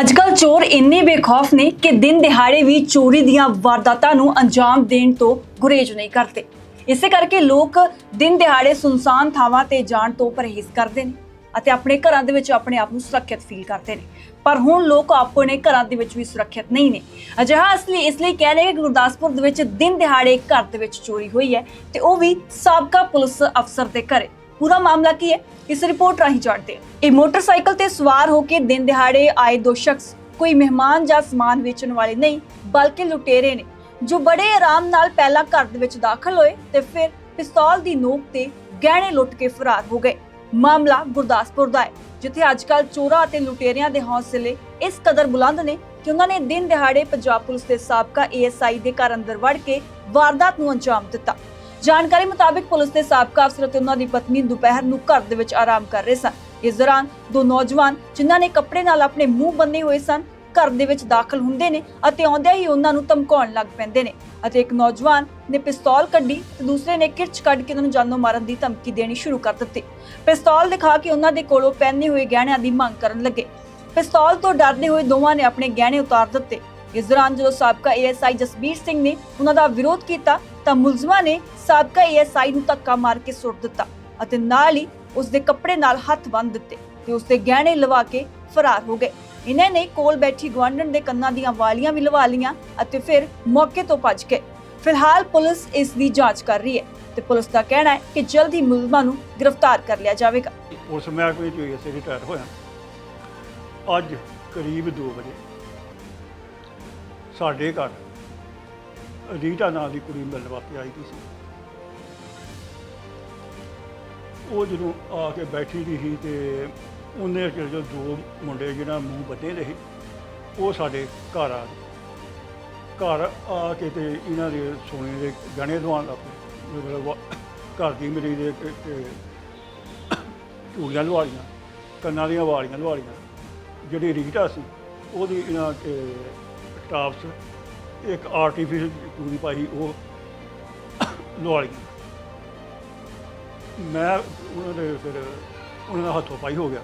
ਅੱਜਕੱਲ ਚੋਰ ਇੰਨੇ ਬੇਖੌਫ ਨੇ ਕਿ ਦਿਨ ਦਿਹਾੜੇ ਵੀ ਚੋਰੀ ਦੀਆਂ ਵਾਰਦਾਤਾਂ ਨੂੰ ਅੰਜਾਮ ਦੇਣ ਤੋਂ ਗੁਰੇਜ਼ ਨਹੀਂ ਕਰਦੇ। ਇਸੇ ਕਰਕੇ ਲੋਕ ਦਿਨ ਦਿਹਾੜੇ ਸੁਨਸਾਨ ਥਾਵਾਂ ਤੇ ਜਾਣ ਤੋਂ ਪਰਹੇਜ਼ ਕਰਦੇ ਨੇ ਅਤੇ ਆਪਣੇ ਘਰਾਂ ਦੇ ਵਿੱਚ ਆਪਣੇ ਆਪ ਨੂੰ ਸੁਰੱਖਿਅਤ ਫੀਲ ਕਰਦੇ ਨੇ। ਪਰ ਹੁਣ ਲੋਕ ਆਪਣੇ ਘਰਾਂ ਦੇ ਵਿੱਚ ਵੀ ਸੁਰੱਖਿਅਤ ਨਹੀਂ ਨੇ। ਅਜਿਹਾ ਅਸਲੀ ਇਸ ਲਈ ਕਹਿ ਰਹੇ ਕਿ ਗੁਰਦਾਸਪੁਰ ਦੇ ਵਿੱਚ ਦਿਨ ਦਿਹਾੜੇ ਘਰ ਦੇ ਵਿੱਚ ਚੋਰੀ ਹੋਈ ਹੈ ਤੇ ਉਹ ਵੀ ਸਾਬਕਾ ਪੁਲਿਸ ਅਫਸਰ ਦੇ ਘਰੇ। ਪੂਰਾ ਮਾਮਲਾ ਕੀ ਹੈ? ਇਸ ਰਿਪੋਰਟ ਰਾਹੀਂ ਜਾਣਦੇ ਹਾਂ। ਇਹ ਮੋਟਰਸਾਈਕਲ ਤੇ ਸਵਾਰ ਹੋ ਕੇ ਦਿਨ ਦਿਹਾੜੇ ਆਏ ਦੋ ਸ਼ਖਸ ਕੋਈ ਮਹਿਮਾਨ ਜਾਂ ਸਮਾਨ ਵੇਚਣ ਵਾਲੇ ਨਹੀਂ, ਬਲਕਿ ਲੁਟੇਰੇ ਨੇ, ਜੋ ਬੜੇ ਆਰਾਮ ਨਾਲ ਪਹਿਲਾਂ ਘਰ ਦੇ ਵਿੱਚ ਦਾਖਲ ਹੋਏ ਤੇ ਫਿਰ ਪਿਸਤੌਲ ਦੀ ਨੋਕ ਤੇ ਗਹਿਣੇ ਲੁੱਟ ਕੇ ਫਰਾਰ ਹੋ ਗਏ। ਮਾਮਲਾ ਗੁਰਦਾਸਪੁਰ ਦਾ ਹੈ, ਜਿੱਥੇ ਅੱਜਕੱਲ ਚੋਰਾਂ ਅਤੇ ਲੁਟੇਰਿਆਂ ਦੇ ਹੌਸਲੇ ਇਸ ਕਦਰ ਬੁਲੰਦ ਨੇ ਕਿ ਉਹਨਾਂ ਨੇ ਦਿਨ ਦਿਹਾੜੇ ਪੰਜਾਬ ਪੁਲਿਸ ਦੇ ਸਾਬਕਾ ਏਐਸਆਈ ਦੇ ਘਰ ਅੰਦਰ ਵੜ ਕੇ ਵਾਰਦਾਤ ਨੂੰ ਅੰਜਾਮ ਦਿੱਤਾ। ਜਾਣਕਾਰੀ ਮੁਤਾਬਕ ਪੁਲਿਸ ਦੇ ਸਾਬਕਾ ਅਫਸਰ ਅਤੇ ਉਹਨਾਂ ਦੀ ਪਤਨੀ ਦੁਪਹਿਰ ਨੂੰ ਘਰ ਦੇ ਵਿੱਚ ਆਰਾਮ ਕਰ ਰਹੇ ਸਨ। ਇਸ ਦੌਰਾਨ ਦੋ ਨੌਜਵਾਨ, ਜਿਨ੍ਹਾਂ ਨੇ ਕੱਪੜੇ ਨਾਲ ਆਪਣੇ ਮੂੰਹ ਬੰਨੇ ਹੋਏ ਸਨ, ਘਰ ਦੇ ਵਿੱਚ ਦਾਖਲ ਹੁੰਦੇ ਨੇ ਅਤੇ ਆਉਂਦਿਆਂ ਹੀ ਉਹਨਾਂ ਨੂੰ ਧਮਕਾਉਣ ਲੱਗ ਪੈਂਦੇ ਨੇ ਅਤੇ ਇੱਕ ਨੌਜਵਾਨ ਨੇ ਪਿਸਤੌਲ ਕੱਢੀ ਤੇ ਦੂਸਰੇ ਨੇ ਕਿਰਚ ਕੱਢ ਕੇ ਉਹਨਾਂ ਨੂੰ ਜਾਨੋਂ ਮਾਰਨ ਦੀ ਧਮਕੀ ਦੇਣੀ ਸ਼ੁਰੂ ਕਰ ਦਿੱਤੀ। ਪਿਸਤੌਲ ਦਿਖਾ ਕੇ ਉਹਨਾਂ ਦੇ ਕੋਲੋਂ ਪਹਿਨੇ ਹੋਏ ਗਹਿਣਿਆਂ ਦੀ ਮੰਗ ਕਰਨ ਲੱਗੇ। ਪਿਸਤੌਲ ਤੋਂ ਡਰਦੇ ਹੋਏ ਦੋਵਾਂ ਨੇ ਆਪਣੇ ਗਹਿਣੇ ਉਤਾਰ ਦਿੱਤੇ। ਇਸ ਦੌਰਾਨ ਜਦੋਂ ਸਾਬਕਾ ਏਐਸਆਈ ਜਸਬੀਰ ਸਿੰਘ ਨੇ ਉਹਨਾਂ ਦਾ ਵਿਰੋਧ ਕੀਤਾ ਤਾਂ ਮੁਲਜ਼ਮਾਂ ਨੇ ਸਾਬਕਾ ਏਐਸਆਈ ਨੂੰ ਧੱਕਾ ਮਾਰ ਕੇ ਸੁੱਟ ਦਿੱਤਾ ਅਤੇ ਨਾਲ ਹੀ ਉਸ ਦੇ ਕੱਪੜੇ ਨਾਲ ਹੱਥ ਬੰਨ੍ਹ ਦਿੱਤੇ ਤੇ ਉਸ ਦੇ ਗਹਿਣੇ ਲਵਾ ਕੇ ਫਰਾਰ ਹੋ ਗਏ। ਇਹਨਾਂ ਨੇ ਕੋਲ ਬੈਠੀ ਗਵਾਂਢਣ ਦੇ ਕੰਨਾਂ ਦੀਆਂ ਵਾਲੀਆਂ ਵੀ ਲਵਾ ਲੀਆਂ ਅਤੇ ਫਿਰ ਮੌਕੇ ਤੋਂ ਭੱਜ ਗਏ। ਫਿਲਹਾਲ ਪੁਲਿਸ ਇਸ ਦੀ ਜਾਂਚ ਕਰ ਰਹੀ ਹੈ ਤੇ ਪੁਲਿਸ ਦਾ ਕਹਿਣਾ ਹੈ ਕਿ ਜਲਦ ਹੀ ਮੁਲਜ਼ਮਾਂ ਨੂੰ ਗ੍ਰਿਫਤਾਰ ਕਰ ਲਿਆ ਜਾਵੇਗਾ। ਉਸ ਮਹਿਕਮੇ ਵਿੱਚ ਹੋਈ ਰਿਟਾਇਰ ਹੋਇਆ। ਅੱਜ ਕਰੀਬ 2 ਵਜੇ ਸਾਡੇ ਘਰ ਰੀਟਾ ਨਾਂ ਦੀ ਕੁੜੀ ਮਿਲਣ ਵਾਸਤੇ ਆਈ ਦੀ ਸੀ। ਉਹ ਜਦੋਂ ਆ ਕੇ ਬੈਠੀ ਦੀ ਸੀ ਤੇ ਉਹਨੇ ਜਿਹੜੇ ਜੋ ਦੋ ਮੁੰਡੇ ਜਿਹੜਾ ਮੂੰਹ ਬੱਧੇ ਦੇ ਉਹ ਸਾਡੇ ਘਰ ਆ ਗਏ। ਘਰ ਆ ਕੇ ਤੇ ਇਹਨਾਂ ਦੇ ਸੋਨੇ ਦੇ ਗਹਿਣੇ ਦਵਾਉਣ ਲੱਗ ਪਏ। ਮਤਲਬ ਘਰ ਦੀ ਮੇਰੀ ਦੇ ਤੇ- ਤੇ ਚੂੜੀਆਂ ਲਵਾ ਕੰਨਾਂ ਦੀਆਂ ਵਾਲੀਆਂ ਲਵਾ ਜਿਹੜੀ ਰੀਟਾ ਸੀ, ਉਹਦੀ ਇਹਨਾਂ ਸਟਾਫਸ ਇੱਕ ਆਰਟੀਫੀਸ਼ਲ ਚੂੜੀ ਪਾਈ ਉਹ ਲਵਾ ਲਈ ਮੈਂ ਉਹਨਾਂ ਦੇ ਫਿਰ ਉਹਨਾਂ ਦਾ ਹੱਥੋਂ ਪਾਈ ਹੋ ਗਿਆ।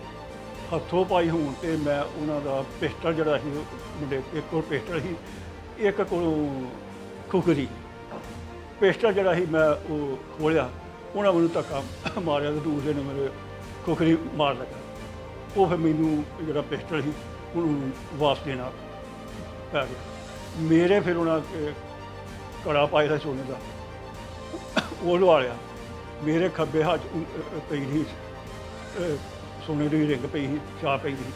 ਹੱਥੋਂ ਪਾਈ ਹੋਣ ਤੇ ਮੈਂ ਉਹਨਾਂ ਦਾ ਪਿਸਟਲ ਜਿਹੜਾ ਸੀ, ਮੁੰਡੇ ਇੱਕ ਕੋਲ ਪਿਸਟਲ ਸੀ, ਇੱਕ ਕੋਲ ਖੁਖਰੀ ਪਿਸਟਲ ਜਿਹੜਾ ਸੀ, ਮੈਂ ਉਹ ਖੋਲਿਆ। ਉਹਨਾਂ ਮੈਨੂੰ ਧੱਕਾ ਮਾਰਿਆ ਤੇ ਦੂਸਰੇ ਨੇ ਮੇਰੇ ਖੁਖਰੀ ਮਾਰ ਲੱਗਾ ਉਹ ਫਿਰ ਮੈਨੂੰ ਜਿਹੜਾ ਪਿਸਟਲ ਸੀ, ਉਹਨੂੰ ਵਾਪਸ ਦੇਣਾ ਪੈ ਗਿਆ। ਮੇਰੇ ਫਿਰ ਉਹਨਾਂ ਅਹ, ਕੜਾ ਪਾਇਆ ਸੀ ਸੋਨੇ ਦਾ। ਉਹ ਲਵਾ ਲਿਆ। ਮੇਰੇ ਖੱਬੇ ਹੱਥ 'ਚ, ਅਹ, ਅਹ, ਪਈ ਸੀ ਅਹ, ਸੋਨੇ ਦੀ ਰਿੰਗ ਪਈ ਸੀ ਚਾਹ ਪਈ ਸੀ।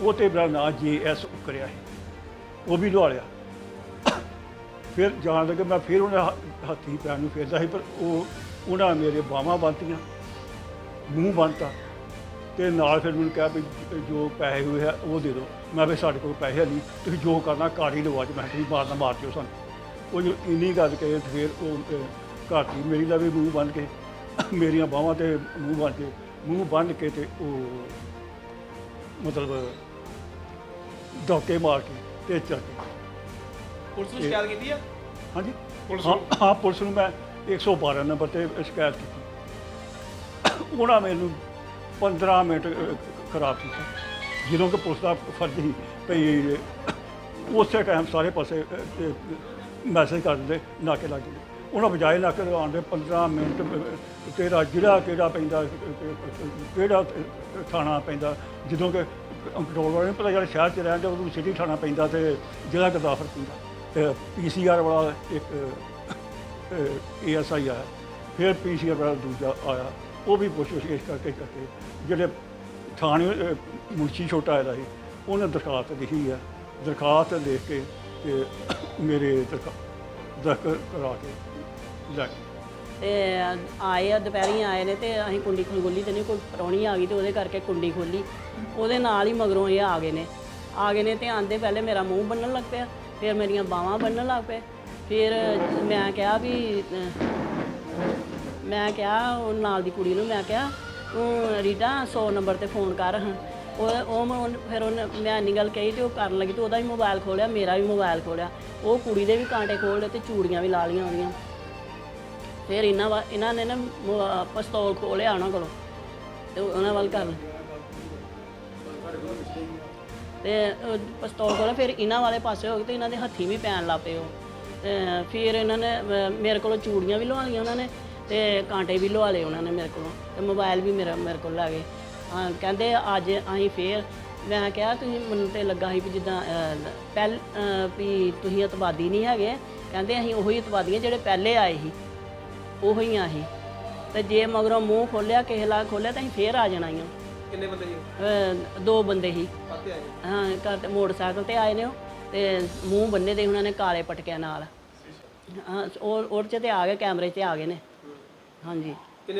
ਉਹ ਤੇ ਮੇਰਾ ਨਾਂ ਜੇ ਐਸ ਉਕਰਿਆ ਸੀ। ਉਹ ਵੀ ਲਵਾ ਲਿਆ। ਫਿਰ ਜਾਣ ਲੱਗੇ ਮੈਂ ਫਿਰ ਉਹਨਾਂ ਹ- ਹੱਥੀ ਪੈਰ ਨੂੰ ਫੇਰਦਾ ਸੀ ਪਰ ਉਹ ਉਹਨਾਂ ਮੇਰੇ ਬਾਹਾਂ ਬੰਨ੍ਹਤੀਆਂ ਮੂੰਹ ਬੰਨਤਾ। ਤੇ ਨਾਲ ਫਿਰ ਮੈਨੂੰ ਕਿਹਾ ਵੀ ਜੋ ਪੈਸੇ ਹੋਏ ਆ ਉਹ ਦੇ ਦਿਓ। ਮੈਂ ਵੀ ਸਾਡੇ ਕੋਲ ਪੈਸੇ ਨਹੀਂ ਤੁਸੀਂ ਜੋ ਕਰਨਾ ਘਰ ਹੀ ਲਵਾ ਚ ਮੈਂ ਤੁਸੀਂ ਮਾਰਨਾ ਮਾਰ ਦਿਓ ਸਾਨੂੰ। ਉਹ ਜੋ ਇੰਨੀ ਗੱਲ ਕਹੇ ਤੇ ਫਿਰ ਉਹ ਘਰ ਦੀ ਮੇਰੀ ਦਾ ਵੀ ਮੂੰਹ ਬੰਨ ਕੇ ਮੇਰੀਆਂ ਬਾਹਾਂ ਤੇ ਮੂੰਹ ਬੰਨ ਕੇ ਮੂੰਹ ਬੰਨ ਕੇ ਤੇ ਉਹ ਮਤਲਬ ਧੋਕੇ ਮਾਰ ਕੇ ਤੇ ਚੱਲ ਗਏ। ਪੁਲਿਸ ਨੂੰ ਸ਼ਿਕਾਇਤ ਕੀਤੀ ਆ? ਹਾਂਜੀ? ਪੁਲਿਸ ਨੂੰ? ਹਾਂ ਪੁਲਿਸ ਨੂੰ ਮੈਂ 112 ਨੰਬਰ ਤੇ ਸ਼ਿਕਾਇਤ ਕੀਤੀ। ਉਹਨਾਂ ਮੈਨੂੰ 15 ਮਿੰਟ ਖਰਾਬ ਕੀਤਾ ਜਦੋਂ ਕਿ ਪੁਲਿਸ ਦਾ ਫਰਜ਼ ਸੀ ਭਈ ਉਸੇ ਟਾਈਮ ਸਾਰੇ ਪਾਸੇ ਮੈਸੇਜ ਕਰ ਦਿੰਦੇ ਨਾਕੇ ਲੱਗ ਜਾਂਦੇ। ਉਹਨਾਂ ਬਜਾਏ ਨਾਕੇ ਲਗਾਉਣ ਦੇ 15 ਮਿੰਟ ਅਹ, ਤੇਰਾ ਜ਼ਿਲ੍ਹਾ ਕਿਹੜਾ ਪੈਂਦਾ ਕਿਹੜਾ ਥਾਣਾ ਪੈਂਦਾ ਜਦੋਂ ਕਿ ਕੰਟਰੋਲ ਵਾਲੇ ਨੂੰ ਪਤਾ ਜਿਹੜਾ ਸ਼ਹਿਰ 'ਚ ਰਹਿੰਦੇ ਉਹਨੂੰ ਸਿਟੀ ਥਾਣਾ ਪੈਂਦਾ ਤੇ ਜ਼ਿਲ੍ਹਾ ਗਦਾਫਰ ਪੈਂਦਾ। ਪੀਸੀਆਰ ਵਾਲਾ ਇੱਕ ਏਐਸਆਈ ਆਇਆ। ਫਿਰ ਪੀਸੀਆਰ ਵਾਲਾ ਦੂਜਾ ਆਇਆ। ਉਹ ਵੀ ਪੁੱਛ ਇਸ ਕਰਕੇ ਕਰਕੇ। ਜਿਹੜੇ ਥਾਣੇ ਅਹ, ਮੁਨਸ਼ੀ ਛੋਟਾ ਆਇਆ ਸੀ ਉਹਨੇ ਦਰਖਾਸਤ ਲਿਖੀ ਆ। ਦਰਖਾਸਤ ਦੇਖ ਕੇ ਤੇ ਮੇਰੇ ਦਰਖਾਸਤ ਦਰਖਤ ਕਰਾ ਕੇ ਲੈ ਗਏ। ਤੇ ਆਏ ਆ ਦੁਪਹਿਰੀ ਆਏ ਨੇ ਤੇ ਅਸੀਂ ਕੁੰਡੀ ਖੋਲੀ ਤੇ ਨਹੀਂ ਕੋਈ ਪ੍ਰਾਹੁਣੀ ਆ ਗਈ ਤੇ ਉਹਦੇ ਕਰਕੇ ਕੁੰਡੀ ਖੋਲੀ। ਉਹਦੇ ਨਾਲ ਹੀ ਮਗਰੋਂ ਇਹ ਆ ਗਏ ਨੇ। ਆ ਗਏ ਨੇ ਤੇ ਆਂਦੇ ਪਹਿਲੇ ਮੇਰਾ ਮੂੰਹ ਬੰਨਣ ਲੱਗ ਪਿਆ ਫਿਰ ਮੇਰੀਆਂ ਬਾਹਾਂ ਬੰਨਣ ਲੱਗ ਪਏ। ਫਿਰ ਮੈਂ ਕਿਹਾ ਵੀ ਅਹ, ਮੈਂ ਕਿਹਾ ਉਹ ਨਾਲ ਦੀ ਕੁੜੀ ਨੂੰ ਮੈਂ ਕਿਹਾ ਤੂੰ ਰੀਟਾ 100 ਨੰਬਰ ਤੇ ਫੋਨ ਕਰ ਹਾਂ। ਉਹ ਉਹ ਮੈਂ ਫਿਰ ਉਹਨੇ ਮੈਂ ਇੰਨੀ ਗੱਲ ਕਹੀ ਤੇ ਉਹ ਕਰਨ ਲੱਗੀ ਤੇ ਉਹਦਾ ਵੀ ਮੋਬਾਈਲ ਖੋਲਿਆ ਮੇਰਾ ਵੀ ਮੋਬਾਈਲ ਖੋਲਿਆ। ਉਹ ਕੁੜੀ ਦੇ ਵੀ ਕਾਂਟੇ ਖੋਲ ਲਏ ਤੇ ਚੂੜੀਆਂ ਵੀ ਲਾ ਲਈਆਂ ਉਹਦੀਆਂ। ਫਿਰ ਇਹਨਾਂ ਵਾ ਇਹਨਾਂ ਨੇ ਨਾ ਮੋ- ਪਿਸਤੌਲ ਖੋਲਿਆ ਉਹਨਾਂ ਕੋਲੋਂ ਤੇ ਉਹਨਾਂ ਵੱਲ ਕਰ ਤੇ ਉਹ ਪਿਸਤੌਲ ਕੋਲ ਫਿਰ ਇਹਨਾਂ ਵਾਲੇ ਪਾਸੇ ਹੋ ਗਏ ਤੇ ਇਹਨਾਂ ਦੇ ਹੱਥੀ ਵੀ ਪੈਣ ਲੱਗ ਪਏ ਉਹ। ਤੇ ਫਿਰ ਇਹਨਾਂ ਨੇ ਅਹ, ਮੇਰੇ ਕੋਲੋਂ ਚੂੜੀਆਂ ਵੀ ਲਵਾ ਲਈਆਂ ਉਹਨਾਂ ਨੇ। ਤੇ ਕਾਂਟੇ ਵੀ ਲਵਾ ਲਏ ਉਹਨਾਂ ਨੇ ਮੇਰੇ ਕੋਲੋਂ ਤੇ ਮੋਬਾਈਲ ਵੀ ਮੇਰਾ ਮੇਰੇ ਕੋਲ ਲੈ ਗਏ। ਹਾਂ ਕਹਿੰਦੇ ਅੱਜ ਅਸੀਂ ਫੇਰ ਮੈਂ ਕਿਹਾ ਤੁਸੀਂ ਮੈਨੂੰ ਤੇ ਲੱਗਾ ਸੀ ਵੀ ਜਿੱਦਾਂ ਅਹ, ਪਹਿਲ ਅਹ, ਵੀ ਤੁਸੀਂ ਅਤਵਾਦੀ ਨਹੀਂ ਹੈਗੇ। ਕਹਿੰਦੇ ਅਸੀਂ ਉਹੀ ਅਤਵਾਦੀ ਹਾਂ ਜਿਹੜੇ ਪਹਿਲੇ ਆਏ ਸੀ ਉਹੀ ਆ ਅਸੀਂ। ਤੇ ਜੇ ਮਗਰੋਂ ਮੂੰਹ ਖੋਲਿਆ ਕਿਸੇ ਲਾ ਖੋਲਿਆ ਤਾਂ ਅਸੀਂ ਫੇਰ ਆ ਜਾਣਾ ਹੀ ਕਿੰਨੇ ਬੰਦੇ ਜੀ ਦੋ ਬੰਦੇ ਪਾਤੇ ਆਏ? ਹਾਂ ਘਰ ਤੇ ਮੋਟਰਸਾਈਕਲ ਤੇ ਆਏ ਨੇ ਉਹ। ਤੇ ਮੂੰਹ ਬੰਨੇ ਦੇ ਉਹਨਾਂ ਨੇ ਕਾਲੇ ਪਟਕਿਆਂ ਨਾਲ। ਹਾਂ ਉਹ ਉਹ 'ਚ ਤੇ ਆ ਗਏ ਕੈਮਰੇ 'ਤੇ ਆ ਗਏ ਨੇ। ਹਾਂਜੀ